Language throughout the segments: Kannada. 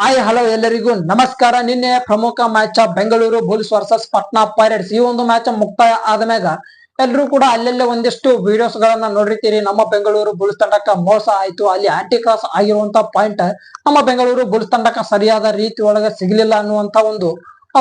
ಹಾಯ್ ಹಲೋ ಎಲ್ಲರಿಗೂ. ನಮಸ್ಕಾರ. ನಿನ್ನೆ ಪ್ರಮುಖ match Bengaluru Bulls versus Patna Pirates ಈ ಒಂದು ಮ್ಯಾಚ್ ಮುಕ್ತಾಯ ಆದ್ಮ್ಯಾಗ ಎಲ್ಲರೂ ಕೂಡ ಅಲ್ಲೆಲ್ಲೇ ಒಂದಿಷ್ಟು ವಿಡಿಯೋಸ್ ಗಳನ್ನ ನೋಡಿರ್ತೀರಿ. ನಮ್ಮ ಬೆಂಗಳೂರು ಬುಲ್ಸ್ ತಂಡಕ್ಕ ಮೋಸ ಆಯ್ತು. ಅಲ್ಲಿ ಆಂಟಿ ಕ್ರಾಸ್ ಆಗಿರುವಂತ ಪಾಯಿಂಟ್ ನಮ್ಮ ಬೆಂಗಳೂರು ಬುಲ್ಸ್ ತಂಡಕ್ಕ ಸರಿಯಾದ ರೀತಿ ಒಳಗೆ ಸಿಗ್ಲಿಲ್ಲ ಅನ್ನುವಂತ ಒಂದು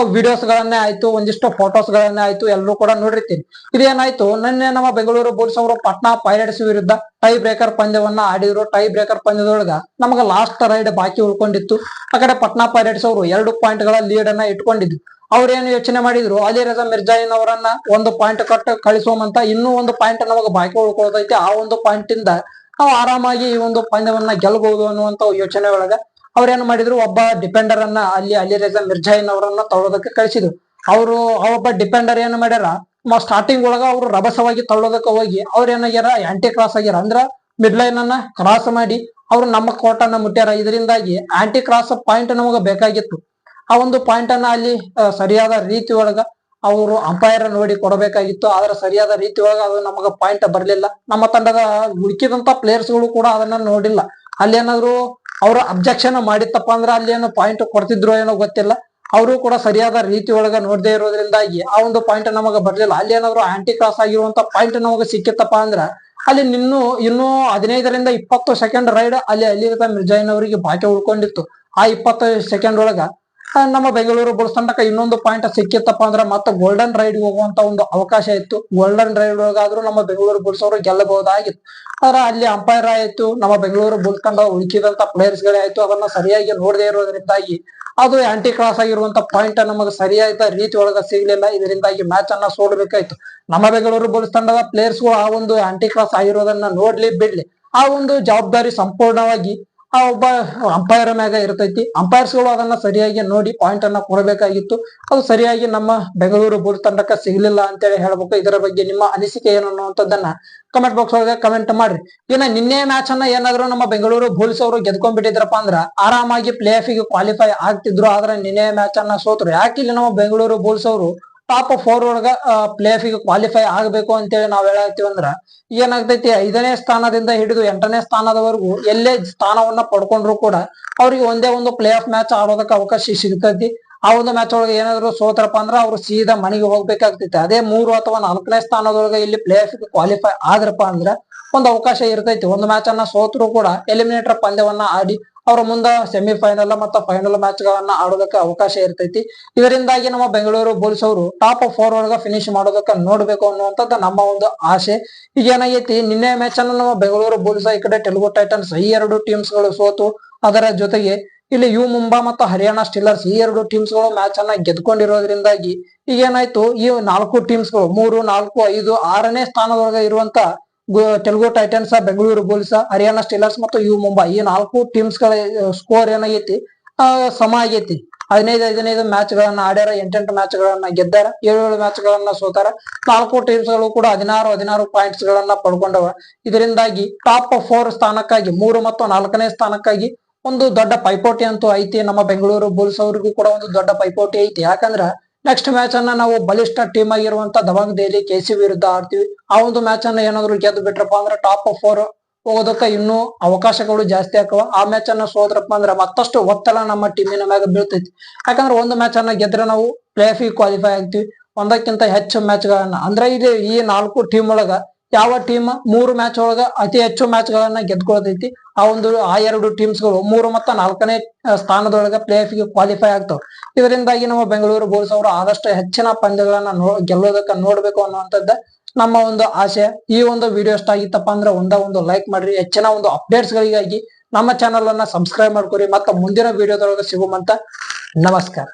ವಿಡಿಯೋಸ್ ಗಳನ್ನೇ ಆಯ್ತು, ಒಂದಿಷ್ಟು ಫೋಟೋಸ್ ಗಳನ್ನೇ ಆಯ್ತು, ಎಲ್ಲರೂ ಕೂಡ ನೋಡಿರ್ತೀನಿ ಇದೇನಾಯ್ತು, ನಿನ್ನೆ ನಮ್ಮ ಬೆಂಗಳೂರು ಬುಲ್ಸ್ ಅವರು ಪಟ್ನಾ ಪೈರೇಟ್ಸ್ ವಿರುದ್ಧ ಟೈ ಬ್ರೇಕರ್ ಪಂದ್ಯವನ್ನ ಆಡಿದ್ರು. ಟೈ ಬ್ರೇಕರ್ ಪಂದ್ಯದೊಳಗ ನಮಗ ಲಾಸ್ಟ್ ರೈಡ್ ಬಾಕಿ ಉಳ್ಕೊಂಡಿತ್ತು. ಆ ಕಡೆ ಪಟ್ನಾ ಪೈರೇಟ್ಸ್ ಅವರು ಎರಡು ಪಾಯಿಂಟ್ಗಳ ಲೀಡ್ ಅನ್ನ ಇಟ್ಕೊಂಡಿದ್ರು. ಅವ್ರೇನು ಯೋಚನೆ ಮಾಡಿದ್ರು? ಅಲಿ ರಜಾ ಮಿರ್ಜಾಯಿನ್ ಅವರನ್ನ ಒಂದು ಪಾಯಿಂಟ್ ಕಟ್ಟ ಕಳಿಸೋಮಂತ ಇನ್ನೂ ಒಂದು ಪಾಯಿಂಟ್ ನಮಗ ಬಾಕಿ ಉಳ್ಕೊಳ್ತೈತಿ. ಆ ಒಂದು ಪಾಯಿಂಟ್ ಇಂದ ನಾವು ಆರಾಮಾಗಿ ಈ ಒಂದು ಪಂದ್ಯವನ್ನ ಗೆಲ್ಲಬಹುದು ಅನ್ನುವಂತ ಯೋಚನೆ ಒಳಗ ಅವ್ರೇನ್ ಮಾಡಿದ್ರು? ಒಬ್ಬ ಡಿಪೆಂಡರ್ ಅನ್ನ ಅಲ್ಲಿ ಅಲಿ ರಜಾ ಮಿರ್ಜಾಯಿನ್ ಅವರನ್ನ ತಗೊಳೋದಕ್ಕೆ ಕಳಿಸಿದ್ರು. ಅವರು ಒಬ್ಬ ಡಿಪೆಂಡರ್ ಏನ್ ಮಾಡ್ಯಾರ? ಸ್ಟಾರ್ಟಿಂಗ್ ಒಳಗ ಅವ್ರು ರಭಸವಾಗಿ ತಳ್ಳೋದಕ್ಕೆ ಹೋಗಿ ಅವ್ರ ಏನಾಗ್ಯಾರ ಆಂಟಿ ಕ್ರಾಸ್ ಆಗ್ಯಾರ. ಅಂದ್ರ ಮಿಡ್ ಲೈನ್ ಅನ್ನ ಕ್ರಾಸ್ ಮಾಡಿ ಅವ್ರು ನಮ್ಮ ಕೋರ್ಟ್ ಅನ್ನ ಮುಟ್ಟ್ಯಾರ ಇದರಿಂದಾಗಿ ಆಂಟಿ ಕ್ರಾಸ್ ಪಾಯಿಂಟ್ ನಮಗ ಬೇಕಾಗಿತ್ತು. ಆ ಒಂದು ಪಾಯಿಂಟ್ ಅನ್ನ ಅಲ್ಲಿ ಸರಿಯಾದ ರೀತಿ ಒಳಗ ಅವರು ಅಂಪೈರ್ ನೋಡಿ ಕೊಡಬೇಕಾಗಿತ್ತು. ಆದ್ರೆ ಸರಿಯಾದ ರೀತಿ ಒಳಗ ಅದು ನಮಗ ಪಾಯಿಂಟ್ ಬರ್ಲಿಲ್ಲ. ನಮ್ಮ ತಂಡದ ಹುಡುಕಿದಂತ ಪ್ಲೇಯರ್ಸ್ಗಳು ಕೂಡ ಅದನ್ನ ನೋಡಿಲ್ಲ. ಅಲ್ಲಿ ಏನಾದ್ರು ಅವ್ರು ಅಬ್ಜೆಕ್ಷನ್ ಮಾಡಿತ್ತಪ್ಪ ಅಂದ್ರ ಅಲ್ಲಿ ಏನು ಪಾಯಿಂಟ್ ಕೊಡ್ತಿದ್ರು ಏನೋ ಗೊತ್ತಿಲ್ಲ. ಅವರು ಕೂಡ ಸರಿಯಾದ ರೀತಿ ಒಳಗ ನೋಡದೇ ಇರೋದ್ರಿಂದಾಗಿ ಆ ಒಂದು ಪಾಯಿಂಟ್ ನಮಗ ಬರ್ಲಿಲ್ಲ. ಅಲ್ಲಿ ಏನಾದ್ರು ಆಂಟಿ ಕ್ರಾಸ್ ಆಗಿರುವಂತ ಪಾಯಿಂಟ್ ನಮಗ ಸಿಕ್ಕಿತ್ತಪ್ಪ ಅಂದ್ರ ಅಲ್ಲಿ ನಿನ್ನೂ ಇನ್ನೂ ಹದಿನೈದರಿಂದ ಇಪ್ಪತ್ತು ಸೆಕೆಂಡ್ ರೈಡ್ ಅಲ್ಲಿ ಅಲ್ಲಿ ಮಿರ್ಜಾಯಿನ್ ಅವರಿಗೆ ಬಾಕಿ ಉಳ್ಕೊಂಡಿತ್ತು. ಆ ಇಪ್ಪತ್ತು ಸೆಕೆಂಡ್ ಒಳಗ ನಮ್ಮ ಬೆಂಗಳೂರು ಬುಲ್ಸ್ ತಂಡಕ್ಕೆ ಇನ್ನೊಂದು ಪಾಯಿಂಟ್ ಸಿಕ್ಕಿತ್ತಪ್ಪ ಅಂದ್ರೆ ಮತ್ತೆ ಗೋಲ್ಡನ್ ರೈಡ್ ಹೋಗುವಂತ ಒಂದು ಅವಕಾಶ ಇತ್ತು. ಗೋಲ್ಡನ್ ರೈಡ್ ಒಳಗಾದ್ರೂ ನಮ್ಮ ಬೆಂಗಳೂರು ಬುಲ್ಸ್ ಅವರು ಗೆಲ್ಲಬಹುದಾಗಿತ್ತು. ಆದ್ರೆ ಅಲ್ಲಿ ಅಂಪೈರ್ ಆಯ್ತು, ನಮ್ಮ ಬೆಂಗಳೂರು ಬುಲ್ಸ್ ತಂಡ ಉಳಿಕಿದಂತ ಪ್ಲೇಯರ್ಸ್ ಗಳೇ ಆಯ್ತು ಅದನ್ನ ಸರಿಯಾಗಿ ನೋಡದೇ ಇರೋದ್ರಿಂದಾಗಿ ಅದು ಆಂಟಿ ಕ್ರಾಸ್ ಆಗಿರುವಂತ ಪಾಯಿಂಟ್ ನಮಗೆ ಸರಿಯಾದ ರೀತಿ ಒಳಗ ಸಿಗ್ಲಿಲ್ಲ. ಇದರಿಂದಾಗಿ ಮ್ಯಾಚ್ ಅನ್ನ ಸೋಡ್ಬೇಕಾಯ್ತು ನಮ್ಮ ಬೆಂಗಳೂರು ಬುಲ್ಸ್ ತಂಡದ ಪ್ಲೇಯರ್ಸ್ ಆ ಒಂದು ಆಂಟಿ ಕ್ರಾಸ್ ಆಗಿರೋದನ್ನ ನೋಡ್ಲಿ, ಬಿಡ್ಲಿ. ಆ ಒಂದು ಜವಾಬ್ದಾರಿ ಸಂಪೂರ್ಣವಾಗಿ ಆ ಒಬ್ಬ ಅಂಪೈರ್ ಮ್ಯಾಗ ಇರ್ತೈತಿ. ಅಂಪೈರ್ಸ್ಗಳು ಅದನ್ನ ಸರಿಯಾಗಿ ನೋಡಿ ಪಾಯಿಂಟ್ ಅನ್ನ ಕೊಡಬೇಕಾಗಿತ್ತು. ಅದು ಸರಿಯಾಗಿ ನಮ್ಮ ಬೆಂಗಳೂರು ಬುಲ್ ತಂಡಕ್ಕೆ ಸಿಗ್ಲಿಲ್ಲ ಅಂತೇಳಿ ಹೇಳ್ಬೇಕು. ಇದರ ಬಗ್ಗೆ ನಿಮ್ಮ ಅನಿಸಿಕೆ ಏನು ಅನ್ನುವಂಥದ್ದನ್ನ ಕಮೆಂಟ್ ಬಾಕ್ಸ್ ಒಳಗೆ ಕಮೆಂಟ್ ಮಾಡ್ರಿ. ಇನ್ನ ನಿನ್ನೆ ಮ್ಯಾಚ್ ಅನ್ನ ಏನಾದ್ರು ನಮ್ಮ ಬೆಂಗಳೂರು ಬುಲ್ಸ್ ಅವರು ಗೆದ್ಕೊಂಡ್ಬಿಟ್ಟಿದ್ರಪ್ಪ ಅಂದ್ರ ಆರಾಮಾಗಿ ಪ್ಲೇ ಆಫ್ಗೆ ಕ್ವಾಲಿಫೈ ಆಗ್ತಿದ್ರು. ಆದ್ರೆ ನಿನ್ನೆ ಮ್ಯಾಚ್ ಅನ್ನ ಸೋತ್ರು. ಯಾಕೆ ಇಲ್ಲಿ ನಮ್ಮ ಬೆಂಗಳೂರು ಬುಲ್ಸ್ ಅವರು ಟಾಪ್ ಫೋರ್ ಒಳಗ ಪ್ಲೇ ಆಫ್ಗೆ ಕ್ವಾಲಿಫೈ ಆಗಬೇಕು ಅಂತೇಳಿ ನಾವ್ ಹೇಳತ್ತೀವಿ ಅಂದ್ರ, ಏನಾಗ್ತೈತಿ, ಐದನೇ ಸ್ಥಾನದಿಂದ ಹಿಡಿದು ಎಂಟನೇ ಸ್ಥಾನದವರೆಗೂ ಎಲ್ಲೇ ಸ್ಥಾನವನ್ನ ಪಡ್ಕೊಂಡ್ರು ಕೂಡ ಅವ್ರಿಗೆ ಒಂದೇ ಒಂದು ಪ್ಲೇ ಆಫ್ ಮ್ಯಾಚ್ ಆಡೋದಕ್ಕೆ ಅವಕಾಶ ಸಿಗ್ತೈತಿ. ಆ ಒಂದು ಮ್ಯಾಚ್ ಒಳಗೆ ಏನಾದ್ರು ಸೋತ್ರಪ್ಪ ಅಂದ್ರ ಅವ್ರು ಸೀದಾ ಮನೆಗೆ ಹೋಗ್ಬೇಕಾಗ್ತೈತಿ. ಅದೇ ಮೂರು ಅಥವಾ ನಾಲ್ಕನೇ ಸ್ಥಾನದೊಳಗೆ ಇಲ್ಲಿ ಪ್ಲೇ ಆಫ್ ಕ್ವಾಲಿಫೈ ಆದ್ರಪ್ಪ ಅಂದ್ರ ಒಂದು ಅವಕಾಶ ಇರ್ತೈತಿ. ಒಂದು ಮ್ಯಾಚ್ ಅನ್ನ ಸೋತ್ರು ಕೂಡ ಎಲಿಮಿನೇಟರ್ ಪಂದ್ಯವನ್ನ ಆಡಿ ಅವ್ರ ಮುಂದ ಸೆಮಿಫೈನಲ್ ಮತ್ತು ಫೈನಲ್ ಮ್ಯಾಚ್ ಗಳನ್ನ ಆಡೋದಕ್ಕೆ ಅವಕಾಶ ಇರ್ತೈತಿ. ಇದರಿಂದಾಗಿ ನಮ್ಮ ಬೆಂಗಳೂರು ಬುಲ್ಸ್ ಅವರು ಟಾಪ್ ಫೋರ್ ಒಳಗ ಫಿನಿಶ್ ಮಾಡೋದಕ್ಕೆ ನೋಡ್ಬೇಕು ಅನ್ನುವಂಥದ್ದು ನಮ್ಮ ಒಂದು ಆಸೆ. ಈಗ ಏನಾಗೈತಿ, ನಿನ್ನೆ ಮ್ಯಾಚ್ ಅನ್ನು ನಮ್ಮ ಬೆಂಗಳೂರು ಬುಲ್ಸ್ ಈ ಕಡೆ ತೆಲುಗು ಟೈಟನ್ಸ್ ಈ ಎರಡು ಟೀಮ್ಸ್ಗಳು ಸೋತು. ಅದರ ಜೊತೆಗೆ ಇಲ್ಲಿ ಯು ಮುಂಬಾ ಮತ್ತು ಹರಿಯಾಣ ಸ್ಟಿಲ್ಲರ್ಸ್ ಈ ಎರಡು ಟೀಮ್ಸ್ಗಳು ಮ್ಯಾಚ್ ಅನ್ನ ಗೆದ್ಕೊಂಡಿರೋದ್ರಿಂದಾಗಿ ಈಗ ಏನಾಯ್ತು, ಈ ನಾಲ್ಕು ಟೀಮ್ಸ್ಗಳು ಮೂರು, ನಾಲ್ಕು, ಐದು, ಆರನೇ ಸ್ಥಾನದೊಳಗೆ ಇರುವಂತ Telugu titans Bengaluru bulls Haryana steelers ಮತ್ತು ಯು ಮುಂಬೈ ಈ ನಾಲ್ಕು ಟೀಮ್ಸ್ಗಳ ಸ್ಕೋರ್ ಏನಾಗೈತಿ ಸಮ ಆಗೈತಿ. ಹದಿನೈದು ಹದಿನೈದು ಮ್ಯಾಚ್ ಗಳನ್ನ ಆಡ್ಯಾರ, ಎಂಟೆಂಟು ಮ್ಯಾಚ್ ಗಳನ್ನ ಗೆದ್ದಾರ, ಏಳು ಏಳು ಮ್ಯಾಚ್ ಗಳನ್ನ ಸೋತಾರ. ನಾಲ್ಕು ಟೀಮ್ಸ್ಗಳು ಕೂಡ ಹದಿನಾರು ಹದಿನಾರು ಪಾಯಿಂಟ್ಸ್ ಗಳನ್ನ ಪಡ್ಕೊಂಡವ. ಇದರಿಂದಾಗಿ ಟಾಪ್ ಫೋರ್ ಸ್ಥಾನಕ್ಕಾಗಿ, ಮೂರು ಮತ್ತು ನಾಲ್ಕನೇ ಸ್ಥಾನಕ್ಕಾಗಿ ಒಂದು ದೊಡ್ಡ ಪೈಪೋಟಿ ಅಂತೂ ಐತಿ. ನಮ್ಮ ಬೆಂಗಳೂರು ಬುಲ್ಸ್ ಅವರಿಗೂ ಕೂಡ ಒಂದು ದೊಡ್ಡ ಪೈಪೋಟಿ ಐತಿ. ಯಾಕಂದ್ರ ನೆಕ್ಸ್ಟ್ ಮ್ಯಾಚ್ ಅನ್ನ ನಾವು ಬಲಿಷ್ಠ ಟೀಮ್ ಆಗಿರುವಂತ ದಬಂಗ್ ದೆಹಲಿ ಕೆಸಿ ವಿರುದ್ಧ ಆಡ್ತೀವಿ. ಆ ಒಂದು ಮ್ಯಾಚ್ ಅನ್ನ ಏನಾದ್ರು ಗೆದ್ದು ಬಿಟ್ರಪ್ಪ ಅಂದ್ರೆ ಟಾಪ್ ಫೋರ್ ಹೋಗೋದಕ್ಕೆ ಇನ್ನೂ ಅವಕಾಶಗಳು ಜಾಸ್ತಿ ಆಕವ ಆ ಮ್ಯಾಚ್ ಅನ್ನ ಸೋದ್ರಪ್ಪ ಅಂದ್ರೆ ಮತ್ತಷ್ಟು ಒತ್ತಡ ನಮ್ಮ ಟೀಮಿನ ಮ್ಯಾಗ ಬೀಳ್ತೈತಿ. ಯಾಕಂದ್ರೆ ಒಂದು ಮ್ಯಾಚ್ ಅನ್ನ ಗೆದ್ರೆ ನಾವು ಪ್ಲೇ ಆಫ್ ಕ್ವಾಲಿಫೈ ಆಗ್ತೀವಿ. ಒಂದಕ್ಕಿಂತ ಹೆಚ್ಚು ಮ್ಯಾಚ್ ಗಳನ್ನ. ಅಂದ್ರೆ ಇದು ಈ ನಾಲ್ಕು ಟೀಮ್ ಒಳಗ ಯಾವ ಟೀಮ್ ಮೂರು ಮ್ಯಾಚ್ ಒಳಗ ಅತಿ ಹೆಚ್ಚು ಮ್ಯಾಚ್ ಗಳನ್ನ ಗೆದ್ಕೊಳ್ತೈತಿ? ಆ ಒಂದು, ಆ ಎರಡು ಟೀಮ್ಸ್ಗಳು ಮೂರು ಮತ್ತು ನಾಲ್ಕನೇ ಸ್ಥಾನದೊಳಗ ಪ್ಲೇ ಆಫ್ಗೆ ಕ್ವಾಲಿಫೈ ಆಗ್ತಾವ. ಇದರಿಂದಾಗಿ ನಮ್ಮ ಬೆಂಗಳೂರು ಬುಲ್ಸ್ ಅವರು ಆದಷ್ಟು ಹೆಚ್ಚಿನ ಪಂದ್ಯಗಳನ್ನ ನೋ, ಗೆಲ್ಲೋದಕ್ಕ ನೋಡ್ಬೇಕು ಅನ್ನುವಂಥದ್ದ ನಮ್ಮ ಒಂದು ಆಶೆ ಈ ಒಂದು ವಿಡಿಯೋ ಇಷ್ಟ ಆಗಿತ್ತಪ್ಪ ಅಂದ್ರೆ ಒಂದ ಒಂದು ಲೈಕ್ ಮಾಡ್ರಿ. ಹೆಚ್ಚಿನ ಒಂದು ಅಪ್ಡೇಟ್ಸ್ ಗಳಿಗಾಗಿ ನಮ್ಮ ಚಾನೆಲ್ ಅನ್ನ ಸಬ್ಸ್ಕ್ರೈಬ್ ಮಾಡ್ಕೊರಿ. ಮತ್ತೆ ಮುಂದಿನ ವಿಡಿಯೋದೊಳಗೆ ಸಿಗುವಂತ ನಮಸ್ಕಾರ.